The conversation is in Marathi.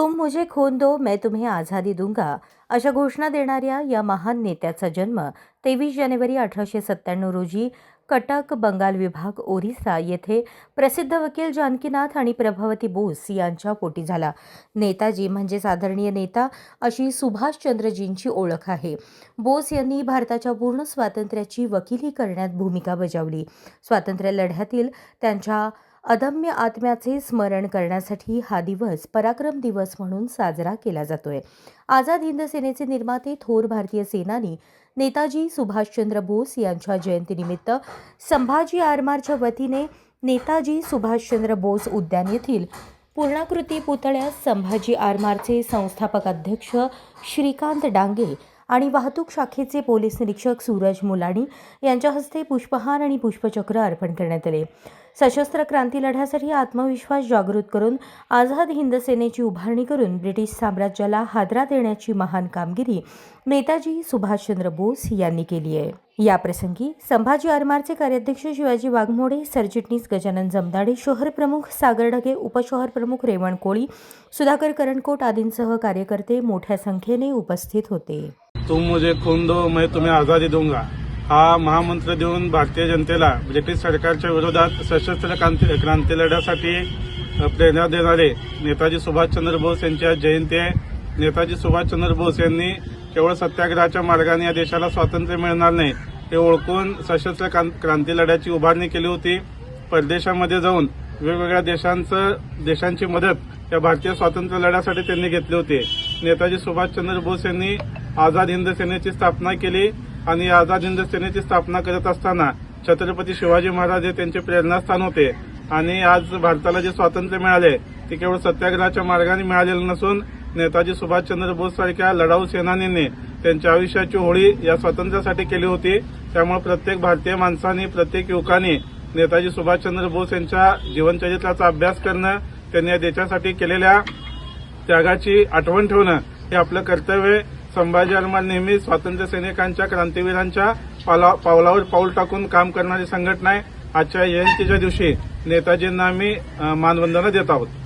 तुम मुझे खून दो मैं तुम्हें आझादी दूंगा अशा घोषणा देणाऱ्या या महान नेत्याचा जन्म तेवीस जानेवारी अठराशे सत्त्याण्णव रोजी कटक बंगाल विभाग ओरिसा येथे प्रसिद्ध वकील जानकीनाथ आणि प्रभावती बोस यांच्या पोटी झाला. नेताजी म्हणजे आदरणीय नेता अशी सुभाषचंद्रजींची ओळख आहे. बोस यांनी भारताच्या पूर्ण स्वातंत्र्याची वकिली करण्यात भूमिका बजावली. स्वातंत्र्य लढ्यातील त्यांच्या अदम्य आत्म्याचे स्मरण करण्यासाठी हा दिवस पराक्रम दिवस म्हणून साजरा केला जातोय. आझाद हिंद सेनेचे निर्माते थोर भारतीय सेनानी नेताजी सुभाषचंद्र बोस यांच्या जयंतीनिमित्त संभाजी आरमारच्या वतीने नेताजी सुभाषचंद्र बोस उद्यान येथील पूर्णाकृती पुतळ्यास संभाजी आरमारचे संस्थापक अध्यक्ष श्रीकांत डांगे आणि वाहतूक शाखेचे पोलीस निरीक्षक सूरज मुलाणी यांच्या हस्ते पुष्पहार आणि पुष्पचक्र अर्पण करण्यात आले. सशस्त्र क्रांती लढ्यासाठी आत्मविश्वास जागृत करून आझाद हिंद सेनेची उभारणी करून ब्रिटिश साम्राज्याला हादरा देण्याची महान कामगिरी नेताजी सुभाषचंद्र बोस यांनी केली आहे. याप्रसंगी संभाजी आरमारचे कार्याध्यक्ष शिवाजी वाघमोडे सरचिटणीस गजानन जमदाडे शहर प्रमुख सागर ढगे उपशहर प्रमुख रेवण कोळी सुधाकर करणकोट आदींसह कार्यकर्ते मोठ्या संख्येने उपस्थित होते. तुम मुझे खून दो मैं तुम्हें आजादी दूंगा. हा महामंत्र देऊन भारतीय जनतेला म्हणजे ब्रिटिश सरकारच्या विरोधात सशस्त्र क्रांती क्रांती लढ्यासाठी प्रेरणा देणारे नेताजी सुभाषचंद्र बोस यांची आज जयंती आहे. नेताजी सुभाषचंद्र बोस यांनी केवळ सत्याग्रहाच्या मार्गाने या देशाला स्वातंत्र्य मिळणार नाही हे ओळखून सशस्त्र क्रांती लढ्याची उभारणी केली होती. परदेशामध्ये जाऊन वेगवेगळ्या देशांचं देशांची मदत या भारतीय स्वातंत्र्य लढ्यासाठी त्यांनी घेतली होती. नेताजी सुभाषचंद्र बोस यांनी आझाद हिंद सेनेची स्थापना केली. आणि आझाद हिंद सेनेची स्थापना करत असताना छत्रपती शिवाजी महाराज हे त्यांचे प्रेरणास्थान होते आणि आज भारताला जे स्वातंत्र्य मिळाले ते केवळ सत्याग्रहाच्या मार्गाने मिळालेलं नसून नेताजी सुभाषचंद्र बोस सारख्या लढाऊ सेनानींनी त्यांच्या आयुष्याची होळी या स्वातंत्र्यासाठी केली होती त्यामुळे प्रत्येक भारतीय माणसाने प्रत्येक युवकाने नेताजी सुभाषचंद्र बोस यांच्या जीवनचरित्राचा अभ्यास करणं त्यांनी या देशासाठी केलेल्या त्यागाची आठवण ठेवणं हे आपलं कर्तव्य आहे. संभाजी अलमाल नेहमी स्वातंत्र्य सैनिकांच्या क्रांतीवीरांच्या पावलावर पाऊल टाकून काम करणारी संघटना आहे. आजच्या जयंतीच्या दिवशी नेताजींना आम्ही मानवंदना देत आहोत.